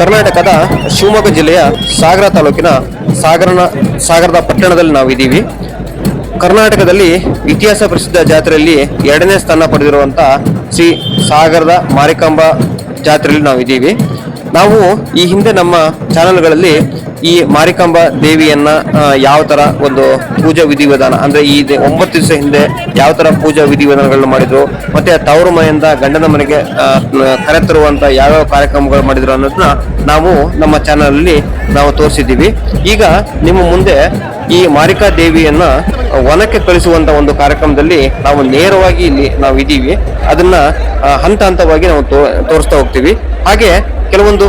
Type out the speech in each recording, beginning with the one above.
ಕರ್ನಾಟಕದ ಶಿವಮೊಗ್ಗ ಜಿಲ್ಲೆಯ ಸಾಗರ ತಾಲೂಕಿನ ಸಾಗರನ, ಸಾಗರದ ಪಟ್ಟಣದಲ್ಲಿ ನಾವಿದ್ದೀವಿ. ಕರ್ನಾಟಕದಲ್ಲಿ ಇತಿಹಾಸ ಪ್ರಸಿದ್ಧ ಜಾತ್ರೆಯಲ್ಲಿ ಎರಡನೇ ಸ್ಥಾನ ಪಡೆದಿರುವಂಥ ಶ್ರೀ ಸಾಗರದ ಮಾರಿಕಾಂಬ ಜಾತ್ರೆಯಲ್ಲಿ ನಾವಿದ್ದೀವಿ. ನಾವು ಈ ಹಿಂದೆ ನಮ್ಮ ಚಾನಲ್ಗಳಲ್ಲಿ ಈ ಮಾರಿಕಾಂಬ ದೇವಿಯನ್ನ ಯಾವ ಥರ ಒಂದು ಪೂಜಾ ವಿಧಿವಿಧಾನ, ಅಂದ್ರೆ ಈ ಒಂಬತ್ತು ದಿವಸ ಹಿಂದೆ ಯಾವ ಥರ ಪೂಜಾ ವಿಧಿವಿಧಾನಗಳನ್ನ ಮಾಡಿದ್ರು, ಮತ್ತೆ ತವರು ಮನೆಯಿಂದ ಗಂಡನ ಮನೆಗೆ ಕರೆತರುವಂತ ಯಾವ್ಯಾವ ಕಾರ್ಯಕ್ರಮಗಳು ಮಾಡಿದ್ರು ಅನ್ನೋದನ್ನ ನಾವು ನಮ್ಮ ಚಾನಲಲ್ಲಿ ನಾವು ತೋರಿಸಿದ್ದೀವಿ. ಈಗ ನಿಮ್ಮ ಮುಂದೆ ಈ ಮಾರಿಕಾ ದೇವಿಯನ್ನ ವನಕ್ಕೆ ಕಳಿಸುವಂತ ಒಂದು ಕಾರ್ಯಕ್ರಮದಲ್ಲಿ ನಾವು ನೇರವಾಗಿ ಇಲ್ಲಿ ನಾವು ಇದ್ದೀವಿ. ಅದನ್ನ ಹಂತ ಹಂತವಾಗಿ ನಾವು ತೋರಿಸ್ತಾ ಹೋಗ್ತೀವಿ. ಹಾಗೆ ಕೆಲವೊಂದು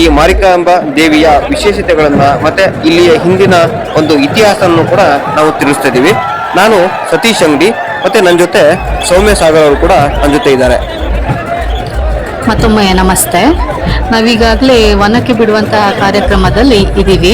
ಈ ಮಾರಿಕಾಂಬ ದೇವಿಯ ವಿಶೇಷತೆಗಳನ್ನ ಮತ್ತೆ ಇಲ್ಲಿಯ ಹಿಂದಿನ ಒಂದು ಇತಿಹಾಸವನ್ನು ಕೂಡ ನಾವು ತಿಳಿಸ್ತಾ ಇದ್ದೀವಿ. ನಾನು ಸತೀಶ್ ಅಂಗಡಿ, ಮತ್ತೆ ನನ್ನ ಜೊತೆ ಸೌಮ್ಯ ಸಾಗರ್ ಅವರು ಕೂಡ ನನ್ನ ಜೊತೆ ಇದ್ದಾರೆ. ಮತ್ತೊಮ್ಮೆ ನಮಸ್ತೆ. ನಾವೀಗಾಗಲೇ ವನಕ್ಕೆ ಬಿಡುವಂತಹ ಕಾರ್ಯಕ್ರಮದಲ್ಲಿ ಇದ್ದೀವಿ.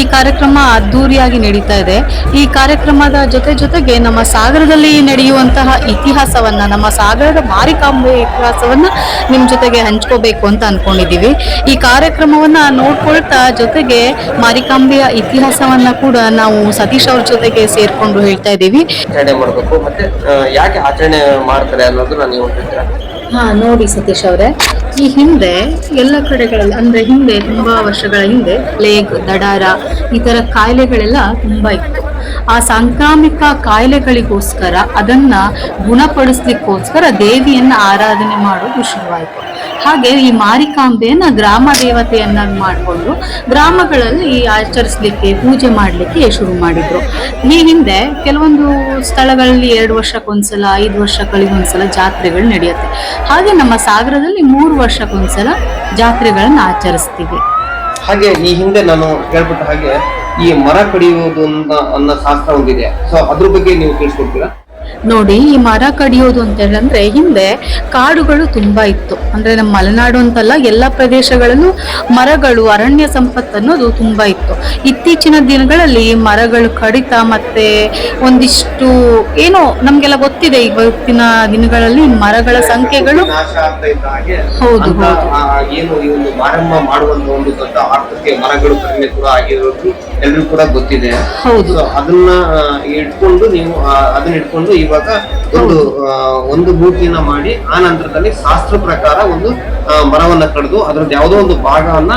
ಈ ಕಾರ್ಯಕ್ರಮ ಅದ್ಧೂರಿಯಾಗಿ ನಡೀತಾ ಇದೆ. ಈ ಕಾರ್ಯಕ್ರಮದ ಜೊತೆ ಜೊತೆಗೆ ನಮ್ಮ ಸಾಗರದಲ್ಲಿ ನಡೆಯುವಂತಹ ಇತಿಹಾಸವನ್ನ, ನಮ್ಮ ಸಾಗರದ ಮಾರಿಕಾಂಬೆ ಇತಿಹಾಸವನ್ನ ನಿಮ್ಮ ಜೊತೆಗೆ ಹಂಚ್ಕೋಬೇಕು ಅಂತ ಅನ್ಕೊಂಡಿದ್ದೀವಿ. ಈ ಕಾರ್ಯಕ್ರಮವನ್ನ ನೋಡ್ಕೊಳ್ತಾ ಜೊತೆಗೆ ಮಾರಿಕಾಂಬೆಯ ಇತಿಹಾಸವನ್ನ ಕೂಡ ನಾವು ಸತೀಶ್ ಅವ್ರ ಜೊತೆಗೆ ಸೇರಿಕೊಂಡು ಹೇಳ್ತಾ ಇದ್ದೀವಿ. ಆಚರಣೆ ಮಾಡಬೇಕು. ಮತ್ತೆ ಯಾಕೆ ಆಚರಣೆ ಮಾಡ್ತಾರೆ ಅನ್ನೋದು ನಾನು ಹಾ, ನೋಡಿ ಸತೀಶ್ ಅವರೇ. ಈ ಹಿಂದೆ ಎಲ್ಲ ಕಡೆಗಳಲ್ಲಿ, ಅಂದ್ರೆ ಹಿಂದೆ ತುಂಬಾ ವರ್ಷಗಳ ಹಿಂದೆ ಪ್ಲೇಗ್ ದಡಾರ, ಈ ತರ ಕಾಯಿಲೆಗಳೆಲ್ಲ ತುಂಬಾ ಇತ್ತು. ಆ ಸಾಂಕ್ರಾಮಿಕ ಕಾಯಿಲೆಗಳಿಗೋಸ್ಕರ ಅದನ್ನ ಗುಣಪಡಿಸ್ಲಿಕ್ಕೋಸ್ಕರ ದೇವಿಯನ್ನ ಆರಾಧನೆ ಮಾಡೋದು ಶುರುವಾಯಿತು. ಹಾಗೆ ಈ ಮಾರಿಕಾಂಬೆಯನ್ನ ಗ್ರಾಮ ದೇವತೆಯನ್ನಾಗಿ ಮಾಡಿಕೊಂಡು ಗ್ರಾಮಗಳಲ್ಲಿ ಆಚರಿಸ್ಲಿಕ್ಕೆ, ಪೂಜೆ ಮಾಡಲಿಕ್ಕೆ ಶುರು ಮಾಡಿದ್ರು. ಈ ಹಿಂದೆ ಕೆಲವೊಂದು ಸ್ಥಳಗಳಲ್ಲಿ ಎರಡು ವರ್ಷಕ್ಕೊಂದ್ಸಲ, ಐದು ವರ್ಷಗಳಿಗೊಂದ್ಸಲ ಜಾತ್ರೆಗಳು ನಡೆಯುತ್ತೆ. ಹಾಗೆ ನಮ್ಮ ಸಾಗರದಲ್ಲಿ ಮೂರು ವರ್ಷಕ್ಕೊಂದ್ಸಲ ಜಾತ್ರೆಗಳನ್ನ ಆಚರಿಸ್ತೀವಿ. ಹಾಗೆ ಈ ಹಿಂದೆ ನಾನು ಕೇಳ್ಬಿಟ್ಟ ಹಾಗೆ ಈ ಮರ ಕಡಿಯುವುದು ಅನ್ನೋ ಶಾಸ್ತ್ರ ಒಂದಿದೆ. ಸೊ ಅದ್ರ ಬಗ್ಗೆ ನೀವು ತಿಳಿಸ್ಕೊಡ್ತೀರಾ? ನೋಡಿ ಈ ಮರ ಕಡಿಯೋದು ಅಂತ ಹೇಳಂದ್ರೆ ಹಿಂದೆ ಕಾಡುಗಳು ತುಂಬಾ ಇತ್ತು. ಅಂದ್ರೆ ನಮ್ಮ ಮಲೆನಾಡು ಅಂತಲ್ಲ ಎಲ್ಲ ಪ್ರದೇಶಗಳಲ್ಲೂ ಮರಗಳು ಅರಣ್ಯ ಸಂಪತ್ತು ಅನ್ನೋದು ತುಂಬಾ ಇತ್ತು. ಇತ್ತೀಚಿನ ದಿನಗಳಲ್ಲಿ ಮರಗಳು ಕಡಿತ ಮತ್ತೆ ಒಂದಿಷ್ಟು ಏನೋ ನಮ್ಗೆಲ್ಲ ಗೊತ್ತಿದೆ ಇವತ್ತಿನ ದಿನಗಳಲ್ಲಿ ಮರಗಳ ಸಂಖ್ಯೆಗಳು ಹೌದು, ಹೌದು. ಏನು ಈ ಒಂದು ಮಾಡುವಂತ ಒಂದು ದೊಡ್ಡ ಆರ್ಥಿಕ ಮರಗಳು ಕಡಿಮೆ ಕೂಡ ಆಗಿರೋದು ಎಲ್ರಿಗೂ ಕೂಡ ಗೊತ್ತಿದೆ. ಹೌದು. ಅದನ್ನ ಇಟ್ಕೊಂಡು ನೀವು ಅದನ್ನ ಇಟ್ಕೊಂಡು ಇವಾಗ ಒಂದು ಒಂದು ಮೂರ್ತಿಯನ್ನ ಮಾಡಿ ಆ ನಂತರದಲ್ಲಿ ಶಾಸ್ತ್ರ ಪ್ರಕಾರ ಒಂದು ಮರವನ್ನ ಕಡಿದು ಅದ್ರದ್ದು ಯಾವುದೋ ಒಂದು ಭಾಗವನ್ನ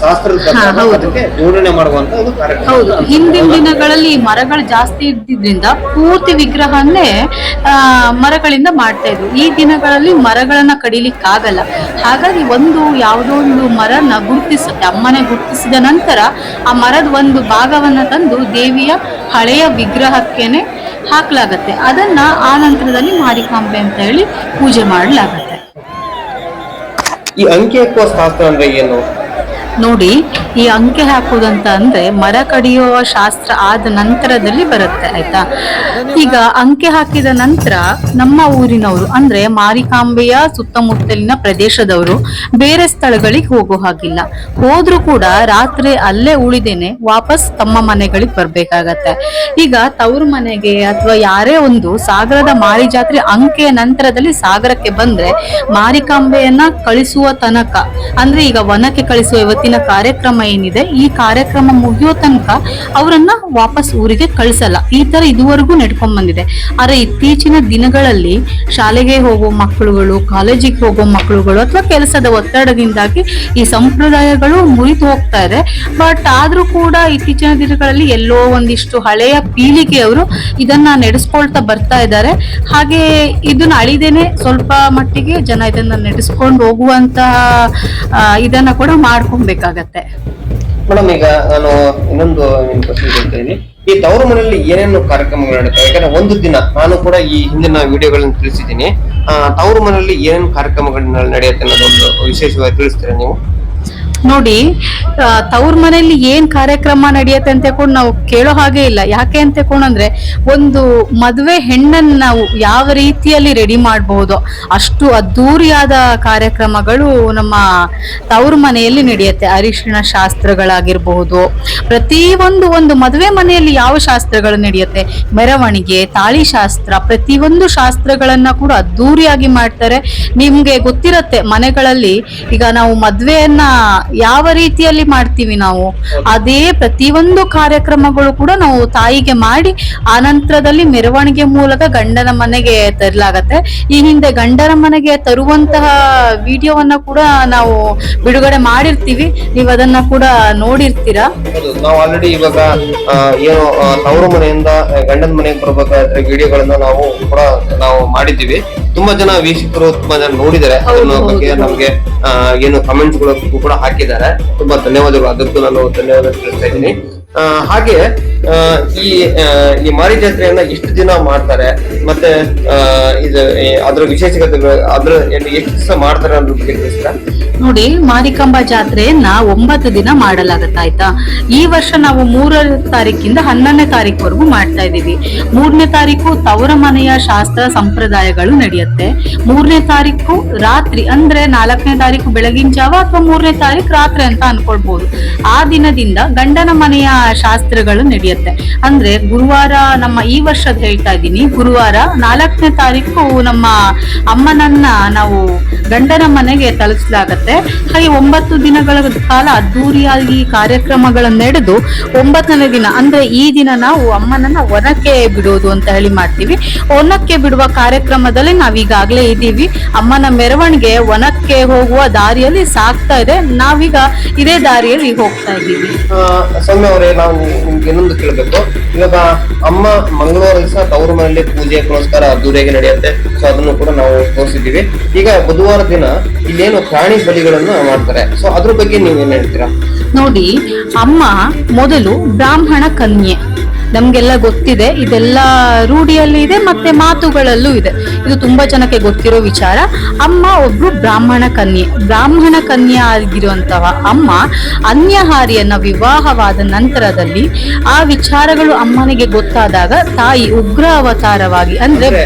ಶಾಸ್ತ್ರದ ಹೌದು. ಅದಕ್ಕೆ ಜೋಡಣೆ ಮಾಡುವಂತ ಒಂದು ಕಾರ್ಯಕ್ರಮ. ಹೌದು. ಹಿಂದಿನ ದಿನಗಳಲ್ಲಿ ಮರಗಳು ಜಾಸ್ತಿ ಇದ್ದಿದ್ರಿಂದ ಪೂರ್ತಿ ವಿಗ್ರಹನ್ನೇ ಆ, ಮರಗಳಿಂದ ಮಾಡ್ತಾ ಇದ್ರು. ಈ ದಿನಗಳಲ್ಲಿ ಮರಗಳನ್ನ ಕಡಿಲಿಕ್ಕಾಗಲ್ಲ. ಹಾಗಾಗಿ ಒಂದು ಯಾವುದೋ ಒಂದು ಮರನ ಗುರುತಿಸುತ್ತೆ ಅಮ್ಮನೆ ಗುರುತಿಸಿದ ನಂತರ ಆ ಮರದ ಒಂದು ಭಾಗವನ್ನ ತಂದು ದೇವಿಯ ಹಳೆಯ ವಿಗ್ರಹಕ್ಕೇನೆ ಹಾಕ್ಲಾಗತ್ತೆ. ಅದನ್ನ ಆ ನಂತರದಲ್ಲಿ ಮಾರಿಕಾಂಬೆ ಅಂತ ಹೇಳಿ ಪೂಜೆ ಮಾಡಲಾಗತ್ತೆ. ಈ ಅಂಕಿ ಹಾಕುವ ಶಾಸ್ತ್ರ ಅಂದ್ರೆ ಏನು? ನೋಡಿ, ಈ ಅಂಕೆ ಹಾಕುವುದಂತ ಅಂದ್ರೆ ಮರ ಕಡಿಯುವ ಶಾಸ್ತ್ರ ಆದ ನಂತರದಲ್ಲಿ ಬರುತ್ತೆ, ಆಯ್ತಾ? ಈಗ ಅಂಕೆ ಹಾಕಿದ ನಂತರ ನಮ್ಮ ಊರಿನವರು, ಅಂದ್ರೆ ಮಾರಿಕಾಂಬೆಯ ಸುತ್ತಮುತ್ತಲಿನ ಪ್ರದೇಶದವರು ಬೇರೆ ಸ್ಥಳಗಳಿಗೆ ಹೋಗೋ ಹಾಗಿಲ್ಲ. ಹೋದ್ರೂ ಕೂಡ ರಾತ್ರಿ ಅಲ್ಲೇ ಉಳಿದೇನೆ ವಾಪಸ್ ತಮ್ಮ ಮನೆಗಳಿಗೆ ಬರ್ಬೇಕಾಗತ್ತೆ. ಈಗ ತವರು ಮನೆಗೆ ಅಥವಾ ಯಾರೇ ಒಂದು ಸಾಗರದ ಮಾರಿ ಜಾತ್ರೆ ಅಂಕೆಯ ನಂತರದಲ್ಲಿ ಸಾಗರಕ್ಕೆ ಬಂದ್ರೆ ಮಾರಿಕಾಂಬೆಯನ್ನ ಕಳಿಸುವ ತನಕ, ಅಂದ್ರೆ ಈಗ ವನಕ್ಕೆ ಕಳಿಸುವ ಇವತ್ತಿನ ಕಾರ್ಯಕ್ರಮ ಏನಿದೆ, ಈ ಕಾರ್ಯಕ್ರಮ ಮುಗಿಯೋ ತನಕ ಅವರನ್ನ ವಾಪಸ್ ಊರಿಗೆ ಕಳಿಸಲ್ಲ. ಈ ತರ ಇದುವರೆಗೂ ನಡ್ಕೊಂಡ್ ಬಂದಿದೆ ಆದ್ರೆ ಇತ್ತೀಚಿನ ದಿನಗಳಲ್ಲಿ ಶಾಲೆಗೆ ಹೋಗೋ ಮಕ್ಕಳುಗಳು, ಕಾಲೇಜಿಗೆ ಹೋಗೋ ಮಕ್ಕಳುಗಳು ಅಥವಾ ಕೆಲಸದ ಒತ್ತಡದಿಂದಾಗಿ ಈ ಸಂಪ್ರದಾಯಗಳು ಮುರಿದು ಹೋಗ್ತಾ ಇದೆ. ಬಟ್ ಆದ್ರೂ ಕೂಡ ಇತ್ತೀಚಿನ ದಿನಗಳಲ್ಲಿ ಎಲ್ಲೋ ಒಂದಿಷ್ಟು ಹಳೆಯ ಪೀಳಿಗೆಯವರು ಇದನ್ನ ನಡೆಸ್ಕೊಳ್ತಾ ಬರ್ತಾ ಇದ್ದಾರೆ. ಹಾಗೆ ಇದನ್ನ ಅಳಿದೇನೆ ಸ್ವಲ್ಪ ಮಟ್ಟಿಗೆ ಜನ ಇದನ್ನ ನಡೆಸ್ಕೊಂಡು ಹೋಗುವಂತಹ ಇದನ್ನ ಕೂಡ ಮಾಡ್ಕೊಬೇಕಾಗತ್ತೆ. ಮೇಡಮ್, ಈಗ ನಾನು ಇನ್ನೊಂದು ಕೇಳ್ತೀನಿ ಈ ತವರು ಮನೆಯಲ್ಲಿ ಏನೇನು ಕಾರ್ಯಕ್ರಮಗಳು ನಡೀತವೆ ಯಾಕಂದ್ರೆ ಒಂದು ದಿನ ನಾನು ಕೂಡ ಈ ಹಿಂದಿನ ವಿಡಿಯೋಗಳನ್ನ ತಿಳಿಸಿದ್ದೀನಿ. ತವರು ಮನೆಯಲ್ಲಿ ಏನೇನು ಕಾರ್ಯಕ್ರಮಗಳು ನಡೆಯುತ್ತೆ ಅನ್ನೋದೊಂದು ವಿಶೇಷವಾಗಿ ತಿಳಿಸ್ತೀರಾ ನೀವು? ನೋಡಿ ತವ್ರ ಮನೆಯಲ್ಲಿ ಏನ್ ಕಾರ್ಯಕ್ರಮ ನಡೆಯುತ್ತೆ ಅಂತ ಕೂಡ ನಾವು ಕೇಳೋ ಹಾಗೆ ಇಲ್ಲ. ಯಾಕೆ ಅಂತ ಅಂದ್ರೆ, ಒಂದು ಮದುವೆ ಹೆಣ್ಣನ್ನು ನಾವು ಯಾವ ರೀತಿಯಲ್ಲಿ ರೆಡಿ ಮಾಡಬಹುದು ಅಷ್ಟು ಅದ್ದೂರಿಯಾದ ಕಾರ್ಯಕ್ರಮಗಳು ನಮ್ಮ ತವ್ರ ಮನೆಯಲ್ಲಿ ನಡೆಯುತ್ತೆ. ಅರಿಶಿಣ ಶಾಸ್ತ್ರಗಳಾಗಿರಬಹುದು ಪ್ರತಿ ಒಂದು ಒಂದು ಮದುವೆ ಮನೆಯಲ್ಲಿ ಯಾವ ಶಾಸ್ತ್ರಗಳು ನಡೆಯುತ್ತೆ? ಮೆರವಣಿಗೆ, ತಾಳಿ ಶಾಸ್ತ್ರ, ಪ್ರತಿಯೊಂದು ಶಾಸ್ತ್ರಗಳನ್ನ ಕೂಡ ಅದ್ದೂರಿಯಾಗಿ ಮಾಡ್ತಾರೆ. ನಿಮ್ಗೆ ಗೊತ್ತಿರತ್ತೆ, ಮನೆಗಳಲ್ಲಿ ಈಗ ನಾವು ಮದ್ವೆಯನ್ನ ಯಾವ ರೀತಿಯಲ್ಲಿ ಮಾಡ್ತೀವಿ ನಾವು? ಅದೇ ಪ್ರತಿಯೊಂದು ಕಾರ್ಯಕ್ರಮಗಳು ಕೂಡ ನಾವು ತಾಯಿಗೆ ಮಾಡಿ, ಆನಂತರದಲ್ಲಿ ಮೆರವಣಿಗೆ ಮೂಲಕ ಗಂಡನ ಮನೆಗೆ ತರಲಾಗತ್ತೆ. ಈ ಹಿಂದೆ ಗಂಡನ ಮನೆಗೆ ತರುವಂತಹ ವಿಡಿಯೋವನ್ನ ಕೂಡ ನಾವು ಬಿಡುಗಡೆ ಮಾಡಿರ್ತೀವಿ. ನೀವು ಅದನ್ನ ಕೂಡ ನೋಡಿರ್ತೀರಾ? ನಾವು ಆಲ್ರೆಡಿ ಇವಾಗ ಏನು ತವರು ಮನೆಯಿಂದ ಗಂಡನ ಮನೆಗೆ ಬರಬೇಕಾದ್ರೆ ವಿಡಿಯೋಗಳನ್ನ ನಾವು ಕೂಡ ನಾವು ಮಾಡಿದ್ದೀವಿ. ತುಂಬಾ ಜನ ವೀಕ್ಷಕರು ತುಂಬಾ ಜನ ನೋಡಿದ್ದಾರೆ. ಅದನ್ನ ಬಗ್ಗೆ. ನಮ್ಗೆ ಏನು ಕಮೆಂಟ್ಸ್ ಕೂಡ ಹಾಕಿದ್ದಾರೆ. ತುಂಬಾ ಧನ್ಯವಾದಗಳು. ಅದಕ್ಕೂ ನಾನು ಧನ್ಯವಾದ ತಿಳಿಸ್ತಾ ಇದ್ದೀನಿ. ಹಾಗೆ ಈ ಈ ಮಾರಿ ಜಾತ್ರೆಯನ್ನ ಎಷ್ಟು ದಿನ ಮಾಡ್ತಾರೆ, ಮತ್ತೆ ಇದು ಅದ್ರ ವಿಶೇಷತೆ ಅದ್ರ ಎಷ್ಟು ದಿವಸ ಮಾಡ್ತಾರೆ ನೋಡಿ, ಮಾರಿಕಂಬ ಜಾತ್ರೆಯನ್ನ ಒಂಬತ್ತು ದಿನ ಮಾಡಲಾಗತ್ತೆ, ಆಯ್ತಾ? ಈ ವರ್ಷ ನಾವು ಮೂರನೇ ತಾರೀಕಿಂದ ಹನ್ನೊಂದನೇ ತಾರೀಕುವರೆಗೂ ಮಾಡ್ತಾ ಇದ್ದೀವಿ. ಮೂರನೇ ತಾರೀಕು ತವರ ಮನೆಯ ಶಾಸ್ತ್ರ ಸಂಪ್ರದಾಯಗಳು ನಡೆಯುತ್ತೆ. ಮೂರನೇ ತಾರೀಕು ರಾತ್ರಿ, ಅಂದ್ರೆ ನಾಲ್ಕನೇ ತಾರೀಕು ಬೆಳಗಿನ ಜಾವ ಅಥವಾ ಮೂರನೇ ತಾರೀಕು ರಾತ್ರಿ ಅಂತ ಅನ್ಕೊಳ್ಬಹುದು ಆ ದಿನದಿಂದ ಗಂಡನ ಮನೆಯ ಶಾಸ್ತ್ರಗಳು ನಡೆಯುತ್ತೆ. ಅಂದ್ರೆ ಗುರುವಾರ ನಮ್ಮ ಈ ವರ್ಷದ ಹೇಳ್ತಾ ಇದ್ದೀನಿ, ಗುರುವಾರ ನಾಲ್ಕನೇ ತಾರೀಕು ನಮ್ಮ ಅಮ್ಮನನ್ನ ನಾವು ಗಂಡನ ಮನೆಗೆ ತಲುಪಿಸಲಾಗತ್ತೆ ಹಾಗೆ ಒಂಬತ್ತು ದಿನಗಳ ಕಾಲ ಅದ್ದೂರಿಯಾಗಿ ಕಾರ್ಯಕ್ರಮಗಳನ್ನು ನಡೆದು ಒಂಬತ್ತನೇ ದಿನ, ಅಂದ್ರೆ ಈ ದಿನ ನಾವು ಅಮ್ಮನನ್ನ ಒನಕ್ಕೆ ಬಿಡೋದು ಅಂತ ಹೇಳಿ ಮಾಡ್ತೀವಿ. ಒನಕ್ಕೆ ಬಿಡುವ ಕಾರ್ಯಕ್ರಮದಲ್ಲಿ ನಾವ್ ಈಗಾಗ್ಲೇ ಇದ್ದೀವಿ. ಅಮ್ಮನ ಮೆರವಣಿಗೆ ಒನಕ್ಕೆ ಹೋಗುವ ದಾರಿಯಲ್ಲಿ ಸಾಕ್ತಾ ಇದೆ. ನಾವೀಗ ಇದೇ ದಾರಿಯಲ್ಲಿ ಹೋಗ್ತಾ ಇದ್ದೀವಿ. ನಾವು ನಿಮ್ಗೆ ಇನ್ನೊಂದು ಕೇಳಬೇಕು. ಇವಾಗ ಅಮ್ಮ ಮಂಗಳವಾರ ದಿವಸ ತವರು ಮನೆಯಲ್ಲಿ ಪೂಜೆಗೋಸ್ಕರ ಅದ್ದೂರಿಯಾಗಿ ನಡೆಯುತ್ತೆ. ಸೊ ಅದನ್ನು ಕೂಡ ನಾವು ತೋರಿಸಿದ್ದೀವಿ. ಈಗ ಬುಧವಾರ ದಿನ ಇಲ್ಲೇನು ಪ್ರಾಣಿ ಬಲಿಗಳನ್ನ ಮಾಡ್ತಾರೆ. ಸೊ ಅದ್ರ ಬಗ್ಗೆ ನೀವು ಏನ್ ಹೇಳ್ತೀರಾ? ನೋಡಿ, ಅಮ್ಮ ಮೊದಲು ಬ್ರಾಹ್ಮಣ ಕನ್ಯೆ. ನಮ್ಗೆಲ್ಲ ಗೊತ್ತಿದೆ. ಇದೆಲ್ಲ ರೂಢಿಯಲ್ಲಿ ಇದೆ, ಮತ್ತೆ ಮಾತುಗಳಲ್ಲೂ ಇದೆ. ಇದು ತುಂಬಾ ಜನಕ್ಕೆ ಗೊತ್ತಿರೋ ವಿಚಾರ. ಅಮ್ಮ ಒಬ್ರು ಬ್ರಾಹ್ಮಣ ಕನ್ಯೆ. ಬ್ರಾಹ್ಮಣ ಕನ್ಯೆ ಆಗಿರುವಂತಹ ಅಮ್ಮ ಅನ್ಯಹಾರಿಯನ್ನ ವಿವಾಹವಾದ ನಂತರದಲ್ಲಿ ಆ ವಿಚಾರಗಳು ಅಮ್ಮನಿಗೆ ಗೊತ್ತಾದಾಗ ತಾಯಿ ಉಗ್ರ ಅವತಾರವಾಗಿ ಅಂದ್ರೆ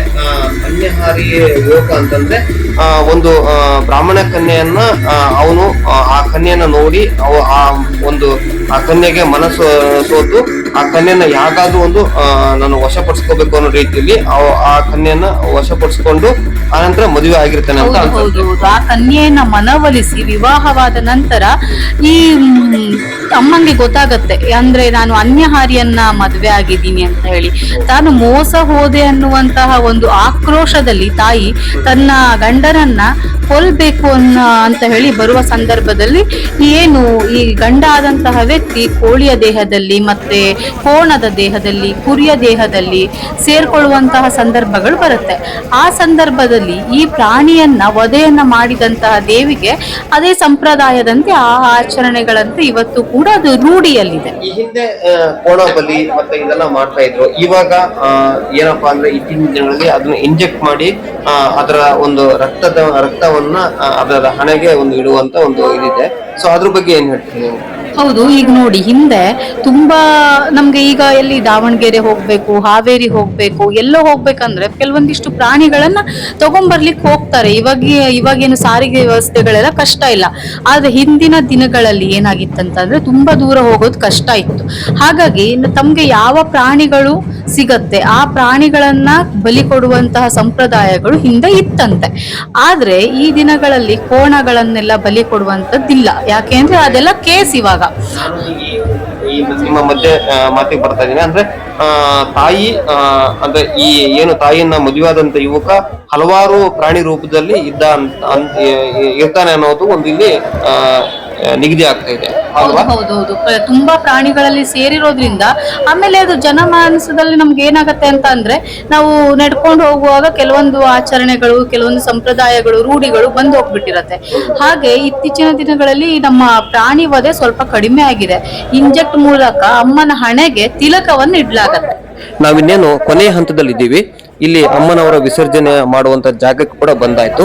ಅಂತಂದ್ರೆ ಒಂದು ಬ್ರಾಹ್ಮಣ ಕನ್ಯೆಯನ್ನ ಅವನು, ಆ ಕನ್ಯೆಯನ್ನ ನೋಡಿ ಆ ಒಂದು, ಆ ಕನ್ಯೆಗೆ ಮನಸ್ಸು ಸೋತು ಆ ಕನ್ಯನ್ನ ಯಾವ್ದಾದ್ರು ಒಂದು ಆ, ನಾನು ವಶಪಡಿಸ್ಕೋಬೇಕು ಅನ್ನೋ ರೀತಿಯಲ್ಲಿ ಆ ಕನ್ಯೆಯನ್ನ ವಶಪಡಿಸ್ಕೊಂಡು ಆನಂತರ ಮದುವೆ ಆಗಿರ್ತಾನೆ ಅಂತ ಹೌದು ಆ ಕನ್ಯೆಯನ್ನ ಮನವೊಲಿಸಿ ವಿವಾಹವಾದ ನಂತರ ಈ ತಮ್ಮಂಗೆ ಗೊತ್ತಾಗತ್ತೆ. ಅಂದ್ರೆ ನಾನು ಅನ್ಯಹಾರಿಯನ್ನ ಮದುವೆ ಆಗಿದ್ದೀನಿ ಅಂತ ಹೇಳಿ. ತಾನು ಮೋಸ ಹೋದೆ ಅನ್ನುವಂತಹ ಒಂದು ಆಕ್ರೋಶದಲ್ಲಿ ತಾಯಿ ತನ್ನ ಗಂಡನನ್ನ ಕೊಲ್ಬೇಕು ಅನ್ನ ಅಂತ ಹೇಳಿ ಬರುವ ಸಂದರ್ಭದಲ್ಲಿ ಏನು ಈ ಗಂಡ ಆದಂತಹ ವ್ಯಕ್ತಿ ಕೋಳಿಯ ದೇಹದಲ್ಲಿ ಮತ್ತೆ ಕೋಣದ ದೇಹದಲ್ಲಿ, ಕುರಿಯ ದೇಹದಲ್ಲಿ ಸೇರ್ಕೊಳ್ಳುವಂತಹ ಸಂದರ್ಭಗಳು ಬರುತ್ತೆ. ಆ ಸಂದರ್ಭದಲ್ಲಿ ಈ ಪ್ರಾಣಿಯನ್ನ ವಧೆಯನ್ನ ಮಾಡಿದಂತಹ ದೇವಿಗೆ ಅದೇ ಸಂಪ್ರದಾಯದಂತೆ ಆ ಆಚರಣೆಗಳಂತೆ ಇವತ್ತು ಕೂಡ ಅದು ರೂಢಿಯಲ್ಲಿದೆ. ಈ ಹಿಂದೆ ಕೋಣ ಬಲಿ ಮತ್ತೆ ಇದೆಲ್ಲ ಮಾಡ್ತಾ ಇದ್ರು. ಇವಾಗ ಏನಪ್ಪಾ ಅಂದ್ರೆ ಇತ್ತೀಚಿನ ದಿನಗಳಲ್ಲಿ ಅದನ್ನ ಇಂಜೆಕ್ಟ್ ಮಾಡಿ ಅದರ ಒಂದು ರಕ್ತದ, ರಕ್ತವನ್ನ ಅದರ ಹಣೆಗೆ ಒಂದು ಇಡುವಂತ ಒಂದು ಇದಿದೆ. ಸೊ ಅದ್ರ ಬಗ್ಗೆ ಏನ್ ಹೇಳ್ತೀರಿ ನೀವು? ಹೌದು, ಈಗ ನೋಡಿ, ಹಿಂದೆ ತುಂಬಾ ನಮ್ಗೆ ಈಗ ಎಲ್ಲಿ ದಾವಣಗೆರೆ ಹೋಗ್ಬೇಕು, ಹಾವೇರಿ ಹೋಗ್ಬೇಕು, ಎಲ್ಲೋ ಹೋಗ್ಬೇಕಂದ್ರೆ ಕೆಲವೊಂದಿಷ್ಟು ಪ್ರಾಣಿಗಳನ್ನ ತಗೊಂಬರ್ಲಿಕ್ಕೆ ಹೋಗ್ತಾರೆ. ಇವಾಗ ಇವಾಗೇನು ಸಾರಿಗೆ ವ್ಯವಸ್ಥೆಗಳೆಲ್ಲ ಕಷ್ಟ ಇಲ್ಲ. ಆದ್ರೆ ಹಿಂದಿನ ದಿನಗಳಲ್ಲಿ ಏನಾಗಿತ್ತಂತಂದ್ರೆ ತುಂಬಾ ದೂರ ಹೋಗೋದು ಕಷ್ಟ ಇತ್ತು. ಹಾಗಾಗಿ ತಮ್ಗೆ ಯಾವ ಪ್ರಾಣಿಗಳು ಸಿಗತ್ತೆ. ಆ ಪ್ರಾಣಿಗಳನ್ನ ಬಲಿ ಕೊಡುವಂತಹ ಸಂಪ್ರದಾಯಗಳು ಹಿಂದೆ ಇತ್ತಂತೆ. ಆದ್ರೆ ಈ ದಿನಗಳಲ್ಲಿ ಕೋಣಗಳನ್ನೆಲ್ಲ ಬಲಿ ಕೊಡುವಂತದ್ದಿಲ್ಲ ಯಾಕೆ ಅಂದ್ರೆ ಅದೆಲ್ಲ ಕೇಸ್ ಇವಾಗ. ಮಧ್ಯೆ ಮಾತಿಗೆ ಬರ್ತಾ ಇದ್ದೀನಿ. ಅಂದ್ರೆ ತಾಯಿ ಅಂದ್ರೆ ಈ ಏನು ತಾಯಿಯನ್ನ ಮದುವೆಯಾದಂತ ಯುವಕ ಹಲವಾರು ಪ್ರಾಣಿ ರೂಪದಲ್ಲಿ ಇದ್ದ ಅಂತ ಇರ್ತಾನೆ ಅನ್ನೋದು ಒಂದು ಇಲ್ಲಿ ನಿಗದಿ ಆಗ್ತಾ ಇದೆ. ಅಲ್ವಾ? ಹೌದೌದು ತುಂಬಾ ಪ್ರಾಣಿಗಳಲ್ಲಿ ಸೇರಿರೋದ್ರಿಂದ ಆಮೇಲೆ ಅದು ಜನಮಾನಸದಲ್ಲಿ ನಮ್ಗೆ ಏನಾಗತ್ತೆ ಅಂತ ಅಂದ್ರೆ ನಾವು ನಡ್ಕೊಂಡು ಹೋಗುವಾಗ ಕೆಲವೊಂದು ಆಚರಣೆಗಳು ಕೆಲವೊಂದು ಸಂಪ್ರದಾಯಗಳು ರೂಢಿಗಳು ಬಂದು ಹೋಗ್ಬಿಟ್ಟಿರತ್ತೆ. ಹಾಗೆ ಇತ್ತೀಚಿನ ದಿನಗಳಲ್ಲಿ ನಮ್ಮ ಪ್ರಾಣಿ ವಧೆ ಸ್ವಲ್ಪ ಕಡಿಮೆ ಆಗಿದೆ. ಇಂಜೆಕ್ಟ್ ಮೂಲಕ ಅಮ್ಮನ ಹಣೆಗೆ ತಿಲಕವನ್ನು ಇಡ್ಲಾಗತ್ತೆ ನಾವಿನ್ನೇನು ಕೊನೆಯ ಹಂತದಲ್ಲಿದ್ದೀವಿ. ಇಲ್ಲಿ ಅಮ್ಮನವರ ವಿಸರ್ಜನೆ ಮಾಡುವಂತ ಜಾಗಕ್ಕೆ ಕೂಡ ಬಂದಾಯ್ತು.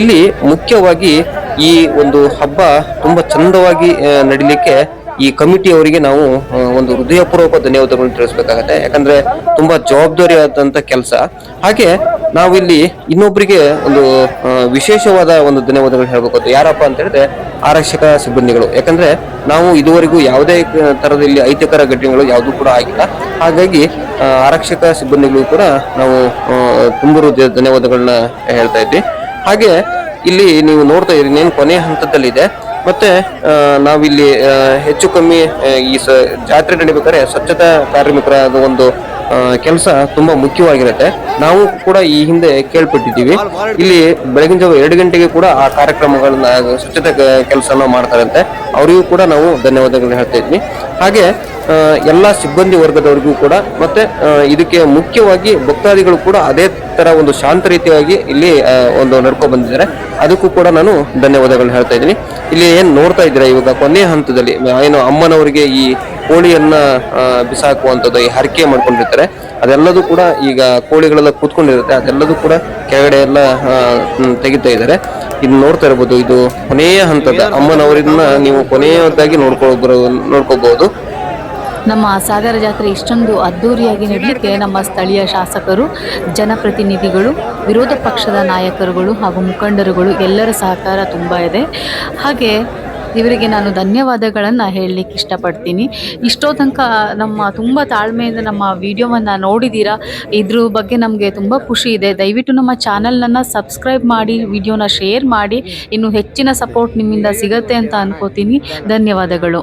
ಇಲ್ಲಿ ಮುಖ್ಯವಾಗಿ ಈ ಒಂದು ಹಬ್ಬ ತುಂಬಾ ಚಂದವಾಗಿ ನಡಿಲಿಕ್ಕೆ ಈ ಕಮಿಟಿಯವರಿಗೆ ನಾವು ಒಂದು ಹೃದಯಪೂರ್ವಕ ಧನ್ಯವಾದಗಳನ್ನು ತಿಳಿಸ್ಬೇಕಾಗತ್ತೆ. ಯಾಕಂದ್ರೆ ತುಂಬಾ ಜವಾಬ್ದಾರಿಯಾದಂತ ಕೆಲಸ. ಹಾಗೆ ನಾವಿಲ್ಲಿ ಇನ್ನೊಬ್ಬರಿಗೆ ಒಂದು ವಿಶೇಷವಾದ ಒಂದು ಧನ್ಯವಾದಗಳು ಹೇಳ್ಬೇಕು ಯಾರಪ್ಪ ಅಂತ ಹೇಳಿದ್ರೆ ಆರಕ್ಷಕ ಸಿಬ್ಬಂದಿಗಳು. ಯಾಕಂದ್ರೆ ನಾವು ಇದುವರೆಗೂ ಯಾವುದೇ ತರದ ಇಲ್ಲಿ ಐತಿಕರ ಘಟನೆಗಳು ಯಾವುದೂ ಕೂಡ ಆಗಿಲ್ಲ. ಹಾಗಾಗಿ ಆರಕ್ಷಕ ಸಿಬ್ಬಂದಿಗಳು ಕೂಡ ನಾವು ತುಂಬರು ತುಂಬ ಧನ್ಯವಾದಗಳನ್ನ ಹೇಳ್ತಾ ಇದ್ವಿ. ಹಾಗೆ, ಇಲ್ಲಿ ನೀವು ನೋಡ್ತಾ ಇದ್ರಿ ಇನ್ನೇನು ಕೊನೆಯ ಹಂತದಲ್ಲಿದೆ. ಮತ್ತೆ ನಾವಿಲ್ಲಿ ಹೆಚ್ಚು ಕಮ್ಮಿ ಈ ಸ, ಜಾತ್ರೆ ನಡಿಬೇಕಾದ್ರೆ ಸ್ವಚ್ಛತಾ ಕಾರ್ಮಿಕರ ಒಂದು ಕೆಲಸ ತುಂಬಾ ಮುಖ್ಯವಾಗಿರುತ್ತೆ. ನಾವು ಕೂಡ ಈ ಹಿಂದೆ ಕೇಳ್ಪಟ್ಟಿದ್ದೀವಿ. ಇಲ್ಲಿ ಬೆಳಗಿನ ಜಾವ ಎರಡು ಗಂಟೆಗೆ ಕೂಡ ಆ ಕಾರ್ಯಕ್ರಮಗಳನ್ನ, ಸ್ವಚ್ಛತೆ ಕೆಲಸನ ಮಾಡ್ತಾರಂತೆ. ಅವರಿಗೂ ಕೂಡ ನಾವು ಧನ್ಯವಾದಗಳನ್ನ ಹೇಳ್ತಾ ಇದ್ವಿ. ಹಾಗೆ ಎಲ್ಲ ಸಿಬ್ಬಂದಿ ವರ್ಗದವರಿಗೂ ಕೂಡ, ಮತ್ತೆ ಇದಕ್ಕೆ ಮುಖ್ಯವಾಗಿ ಭಕ್ತಾದಿಗಳು ಕೂಡ ಅದೇ ತರ ಒಂದು ಶಾಂತ ರೀತಿಯಾಗಿ ಇಲ್ಲಿ ಒಂದು ನಡ್ಕೊ ಬಂದಿದ್ದಾರೆ. ಅದಕ್ಕೂ ಕೂಡ ನಾನು ಧನ್ಯವಾದಗಳನ್ನ ಹೇಳ್ತಾ ಇದ್ದೀನಿ. ಇಲ್ಲಿ ಏನ್ ನೋಡ್ತಾ ಇದ್ದೀರಾ ಇವಾಗ ಕೊನೆಯ ಹಂತದಲ್ಲಿ? ಏನು ಅಮ್ಮನವರಿಗೆ ಈ ಕೋಳಿಯನ್ನ ಬಿಸಾಕುವಂಥದ್ದು ಈ ಹರಕೆ ಮಾಡ್ಕೊಂಡಿರ್ತಾರೆ. ಅದೆಲ್ಲದೂ ಕೂಡ ಈಗ ಕೋಳಿಗಳೆಲ್ಲ ಕೂತ್ಕೊಂಡಿರುತ್ತೆ. ಅದೆಲ್ಲದೂ ಕೂಡ ಕೆಳಗಡೆ ಎಲ್ಲ ತೆಗಿತಾ ಇದ್ದಾರೆ. ಇದು ನೋಡ್ತಾ ಇರ್ಬೋದು, ಇದು ಕೊನೆಯ ಹಂತದ ಅಮ್ಮನವರನ್ನ ನೀವು ಕೊನೆಯದಾಗಿ ನೋಡ್ಕೊ ನೋಡ್ಕೋಬಹುದು ನಮ್ಮ ಸಾಗರ ಜಾತ್ರೆ ಇಷ್ಟೊಂದು ಅದ್ಧೂರಿಯಾಗಿ ನೀಡಲಿಕ್ಕೆ ನಮ್ಮ ಸ್ಥಳೀಯ ಶಾಸಕರು, ಜನಪ್ರತಿನಿಧಿಗಳು, ವಿರೋಧ ಪಕ್ಷದ ನಾಯಕರುಗಳು ಹಾಗೂ ಮುಖಂಡರುಗಳು ಎಲ್ಲರ ಸಹಕಾರ ತುಂಬ ಇದೆ. ಹಾಗೆ ಇವರಿಗೆ ನಾನು ಧನ್ಯವಾದಗಳನ್ನು ಹೇಳಲಿಕ್ಕೆ ಇಷ್ಟಪಡ್ತೀನಿ. ಇಷ್ಟೋ ತನಕ ನಮ್ಮ ತುಂಬ ತಾಳ್ಮೆಯಿಂದ ನಮ್ಮ ವಿಡಿಯೋವನ್ನು ನೋಡಿದ್ದೀರಾ ಇದ್ರ ಬಗ್ಗೆ ನಮಗೆ ತುಂಬ ಖುಷಿ ಇದೆ. ದಯವಿಟ್ಟು ನಮ್ಮ ಚಾನಲನ್ನು ಸಬ್ಸ್ಕ್ರೈಬ್ ಮಾಡಿ, ವಿಡಿಯೋನ ಶೇರ್ ಮಾಡಿ. ಇನ್ನು ಹೆಚ್ಚಿನ ಸಪೋರ್ಟ್ ನಿಮ್ಮಿಂದ ಸಿಗತ್ತೆ ಅಂತ ಅನ್ಕೋತೀನಿ. ಧನ್ಯವಾದಗಳು.